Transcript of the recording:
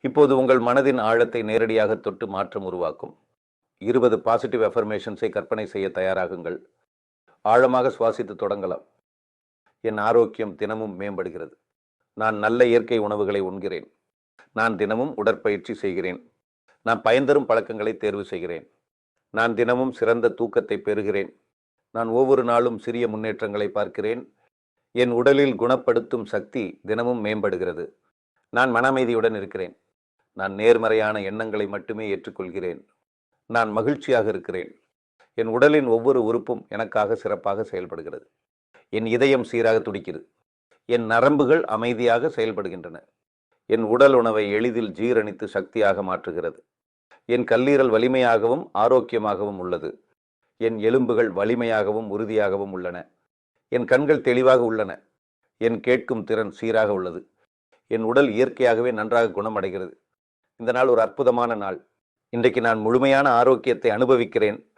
இப்போது உங்கள் மனதின் ஆழத்தை நேரடியாக தொட்டு மாற்றம் உருவாக்கும். இருபது பாசிட்டிவ் அஃபர்மேஷன்ஸை கற்பனை செய்ய தயாராகுங்கள். ஆழமாக சுவாசித்து தொடங்கலாம். என் ஆரோக்கியம் தினமும் மேம்படுகிறது. நான் நல்ல இயற்கை உணவுகளை உண்கிறேன். நான் தினமும் உடற்பயிற்சி செய்கிறேன். நான் பயன்தரும் பழக்கங்களை தேர்வு செய்கிறேன். நான் தினமும் சிறந்த தூக்கத்தை பெறுகிறேன். நான் ஒவ்வொரு நாளும் சிறிய முன்னேற்றங்களை பார்க்கிறேன். என் உடலில் குணப்படுத்தும் சக்தி தினமும் மேம்படுகிறது. நான் மன அமைதியுடன் இருக்கிறேன். நான் நேர்மறையான எண்ணங்களை மட்டுமே ஏற்றுக்கொள்கிறேன். நான் மகிழ்ச்சியாக இருக்கிறேன். என் உடலின் ஒவ்வொரு உறுப்பும் எனக்காக சிறப்பாக செயல்படுகிறது. என் இதயம் சீராக துடிக்கிறது. என் நரம்புகள் அமைதியாக செயல்படுகின்றன. என் உடல் உணவை எளிதில் ஜீரணித்து சக்தியாக மாற்றுகிறது. என் கல்லீரல் வலிமையாகவும் ஆரோக்கியமாகவும் உள்ளது. என் எலும்புகள் வலிமையாகவும் உறுதியாகவும் உள்ளன. என் கண்கள் தெளிவாக உள்ளன. என் கேட்கும் திறன் சீராக உள்ளது. என் உடல் இயற்கையாகவே நன்றாக குணமடைகிறது. இந்த நாள் ஒரு அற்புதமான நாள். இன்றைக்கு நான் முழுமையான ஆரோக்கியத்தை அனுபவிக்கிறேன்.